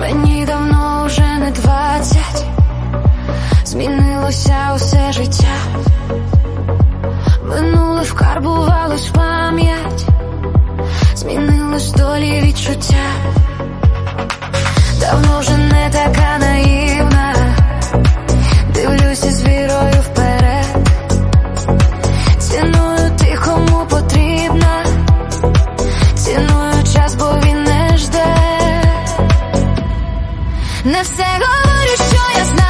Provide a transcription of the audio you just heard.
Мені давно вже не двадцять, змінилося усе життя. Минуле вкарбувалось пам'ять, змінилось долі відчуття. Давно вже не Не все говорю, що я знаю,